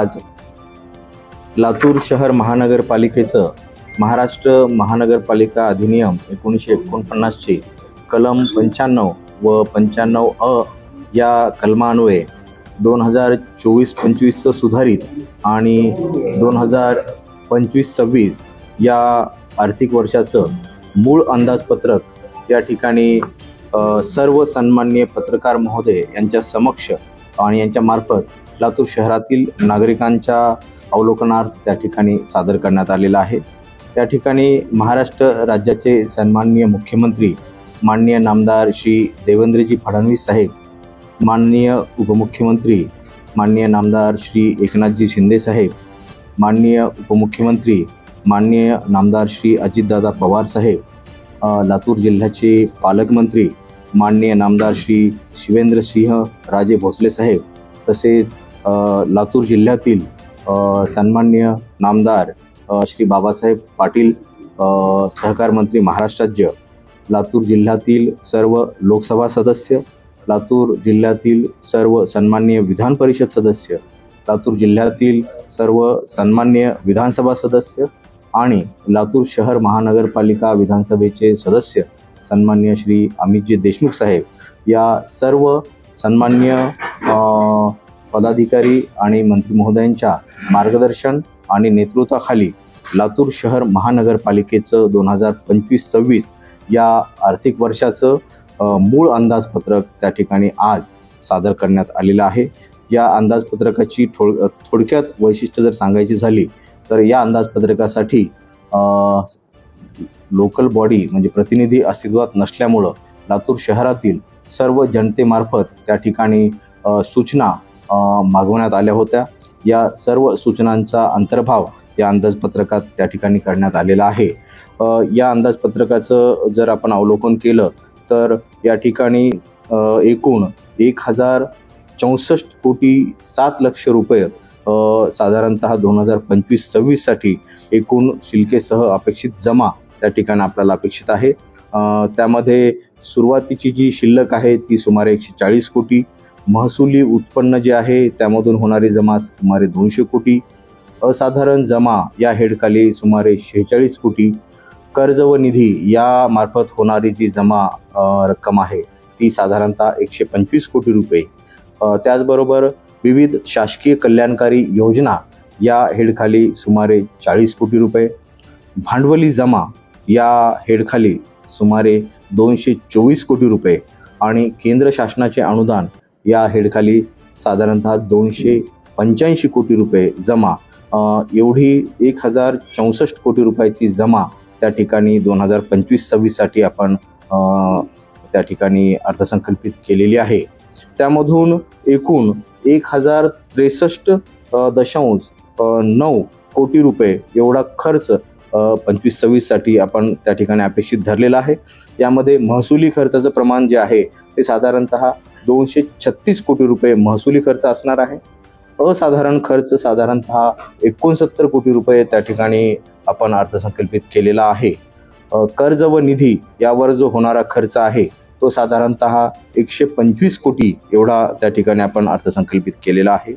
आज लातूर शहर महानगरपालिकेचं महाराष्ट्र महानगरपालिका अधिनियम एकोणीसशे एकोणपन्नासचे कलम पंच्याण्णव व पंच्याण्णव अ या कलमान्वये दोन हजार चोवीस पंचवीसचं सुधारित आणि दोन हजार पंचवीस सव्वीस या आर्थिक वर्षाचं मूळ अंदाजपत्रक या ठिकाणी सर्व सन्मान्य पत्रकार महोदय यांच्या समक्ष आणि यांच्यामार्फत लातूर शहरातील नागरिकांच्या अवलोकनार्थ त्या ठिकाणी सादर करण्यात आलेला आहे. त्या ठिकाणी महाराष्ट्र राज्याचे सन्माननीय मुख्यमंत्री माननीय नामदार श्री देवेंद्रजी फडणवीस साहेब माननीय उपमुख्यमंत्री माननीय नामदार श्री एकनाथजी शिंदे साहेब माननीय उपमुख्यमंत्री माननीय नामदार श्री अजितदादा पवार साहेब लातूर जिल्ह्याचे पालकमंत्री माननीय नामदार श्री शिवेंद्रसिंह राजे भोसले साहेब तसेच लातूर जिल्ह्यातील सन्मान्य सन्माननीय नामदार श्री बाबासाहेब पाटील सहकार मंत्री महाराष्ट्र राज्य लातूर जिल्ह्यातील सर्व लोकसभा सदस्य लातूर जिल्ह्यातील सर्व सन्माननीय विधान परिषद सदस्य लातूर जिल्ह्यातील सर्व सन्माननीय विधानसभा सदस्य आणि लातूर शहर महानगरपालिका विधानसभेचे सदस्य सन्मान्य श्री अमितजी देशमुख साहेब या सर्व सन्मान्य पदाधिकारी आणि मंत्री महोदयांच्या मार्गदर्शन आणि नेतृत्वाखाली लातूर शहर महानगरपालिकेचं दोन हजार पंचवीस सव्वीस या आर्थिक वर्षाचं मूळ अंदाजपत्रक त्या ठिकाणी आज सादर करण्यात आलेलं आहे. या अंदाजपत्रकाची थोड थोडक्यात वैशिष्ट्य जर सांगायची झाली तर या अंदाजपत्रकासाठी लोकल बॉडी म्हणजे प्रतिनिधी अस्तित्वात नसल्यामुळं लातूर शहरातील सर्व जनतेमार्फत त्या ठिकाणी सूचना मागवण्यात आल्या होत्या. या सर्व सूचनांचा अंतर्भाव या अंदाजपत्रकात त्या ठिकाणी करण्यात आलेला आहे. या अंदाजपत्रकाचं जर आपण अवलोकन केलं तर या ठिकाणी एकूण एक हजार चौसष्ट कोटी सात लक्ष रुपये साधारणत साधारणतः दोन हजार पंचवीस सव्वीससाठी एकूण शिल्केसह अपेक्षित जमा त्या ठिकाणी आपल्याला अपेक्षित आहे. त्यामध्ये सुरुवातीची जी शिल्लक आहे ती सुमारे एकशे चाळीस कोटी. महसुली उत्पन्न जे आहे त्यामधून होणारी जमा सुमारे दोनशे कोटी. असाधारण जमा या हेडखाली सुमारे शेहेचाळीस कोटी. कर्ज व निधी या मार्फत होणारी जी जमा रक्कम आहे ती साधारणतः एकशे पंचवीस कोटी रुपये. त्याचबरोबर विविध शासकीय कल्याणकारी योजना या हेडखाली सुमारे चाळीस कोटी रुपये. भांडवली जमा या हेडखाली सुमारे दोनशे चोवीस कोटी रुपये आणि केंद्र शासनाचे अनुदान या हेडखाली साधारणतः दोनशे पंच्याऐंशी कोटी रुपये जमा. एवढी एक हजार चौसष्ट कोटी रुपयाची जमा त्या ठिकाणी दोन हजार पंचवीस सव्वीससाठी आपण त्या ठिकाणी अर्थसंकल्पित केलेली आहे. त्यामधून एकूण एक हजार त्रेसष्ट दशांश नऊ कोटी रुपये एवढा खर्च पंचवीस सव्वीससाठी आपण त्या ठिकाणी अपेक्षित धरलेला आहे. यामध्ये महसुली खर्चाचं प्रमाण जे आहे ते साधारणतः दोनशे छत्तीस कोटी रुपये महसुली खर्च असणार आहे. असाधारण खर्च साधारणतः एकोणसत्तर कोटी रुपये त्या ठिकाणी आपण अर्थसंकल्पित केलेला आहे. कर्ज व निधी यावर जो होणारा खर्च आहे तो साधारणतः एकशे पंचवीस कोटी एवढा त्या ठिकाणी आपण अर्थसंकल्पित केलेला आहे.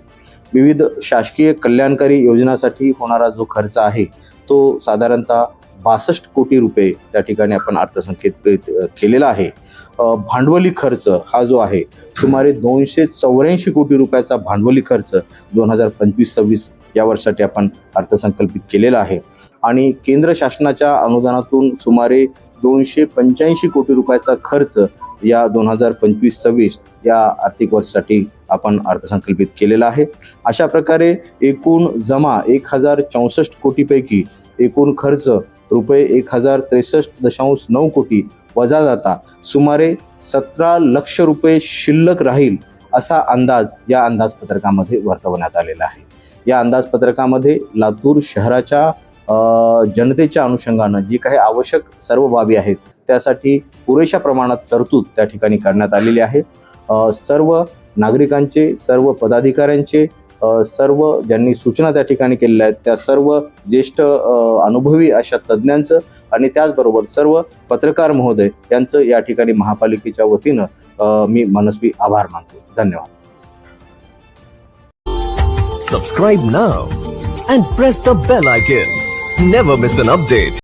विविध शासकीय कल्याणकारी योजनासाठी होणारा जो खर्च आहे तो साधारणतः बासष्ट कोटी रुपये त्या ठिकाणी आपण अर्थसंकल्पित केलेला आहे. भांडवली खर्च हा जो आहे सुमारे दोनशे चौऱ्याऐंशी कोटी रुपयाचा भांडवली खर्च दोन हजार पंचवीस सव्वीस या वर्षासाठी आपण अर्थसंकल्पित केलेला आहे. आणि केंद्र शासनाच्या अनुदानातून सुमारे दोनशे पंच्याऐंशी कोटी रुपयाचा खर्च या दोन हजार पंचवीस सव्वीस या आर्थिक वर्षासाठी आपण अर्थसंकल्पित केलेला आहे. अशा प्रकारे एकूण जमा एक हजार चौसष्ट कोटीपैकी एकूण खर्च रुपये एक हजार त्रेसष्ट दशांश नऊ कोटी वजा जाता. सुमारे सतरा लक्ष रुपये शिल्लक राहील असा अंदाज या अंदाजपत्रकामध्ये वर्तवण्यात आलेला आहे. या अंदाजपत्रकामध्ये लातूर शहराच्या जनतेच्या अनुषंगानं जी काही आवश्यक सर्व बाबी आहेत त्यासाठी पुरेशा प्रमाणात तरतूद त्या ठिकाणी करण्यात आलेली आहे. सर्व नागरिकांचे सर्व पदाधिकाऱ्यांचे सर्व ज्यांनी सूचना त्या ठिकाणी केलेल्या आहेत त्या सर्व ज्येष्ठ अनुभवी अशा तज्ज्ञांचं आणि त्याचबरोबर सर्व पत्रकार महोदय यांचं या ठिकाणी महापालिकेच्या वतीनं मी मनस्वी आभार मानतो धन्यवाद Subscribe now and press the bell icon. Never miss an update.